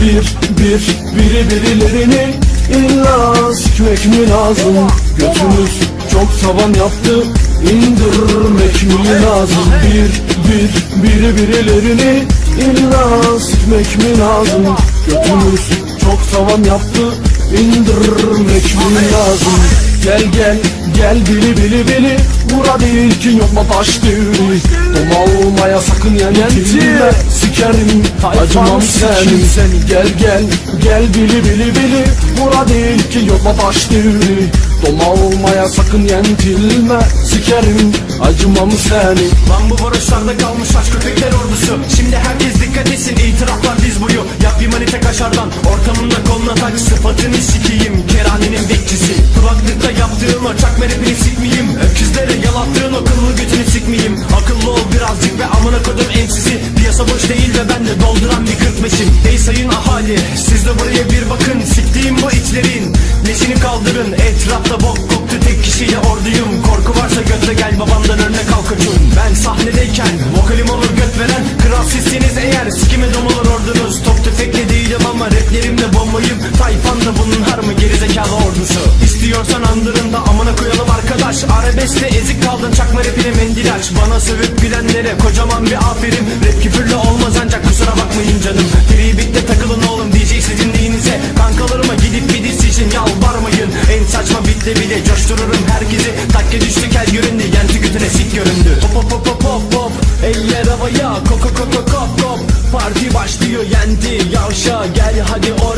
Bir, bir, biri birilerini illa sikmek mi lazım? Götümüz çok tavan yaptı, indirmek mi lazım? Bir, bir, biri birilerini illa sikmek mi lazım? Götümüz çok tavan yaptı, indirmek? Gel gel, gel bili bili bili. Bura değil ki yok mu taş devri Doma olmaya sakın yentilme Sikerim, acımam senin. seni Gel gel, gel bili bili bili. Bura değil ki yok mu taş devri Doma olmaya sakın yentilme Sikerim, acımam seni Lan bu varoşlarda kalmış aç köpekler ordusu. Şimdi herkes dikkat etsin itiraflar diz boyu. Yap bir manite kaşardan ortamında koluna taç Sıfatını sikeyim emsisi Piyasa boş değil ve ben de dolduran bir 45'im Ey sayın ahali siz de buraya bir bakın Siktiğim bu itlerin Leşini kaldırın etrafta bok koktu tek kişiyle orduyum. Korku varsa götle gel babandan örnek al koçum Ben sahnedeyken vokalim olur göt veren Kral sizsiniz. Eğer sikime dom olur ordunuz Top tüfekle değilim ama raplerimle bombayım. Tayfan da bunun har mı gerizekalı ordusu. İstiyorsan andırın da amına koyalım arkadaş Arabeskte ezik kaldın çakma rapine mendil aç Bana sövüp gülenlere kocaman bir aferin. Rap küfürlü olmaz ancak kusura bakmayın canım. Freebeat'te takılın oğlum DJ sizin neyinize Kankalarıma gidip bir diss için yalvarmayın. En saçma bitle bile coştururum herkesi. Takke düştü kel göründü yenti götüne sik göründü. Hop hop hop hop hop hop Eller havaya koko koko kop kop Parti başlıyor yenti yavşa gel hadi orada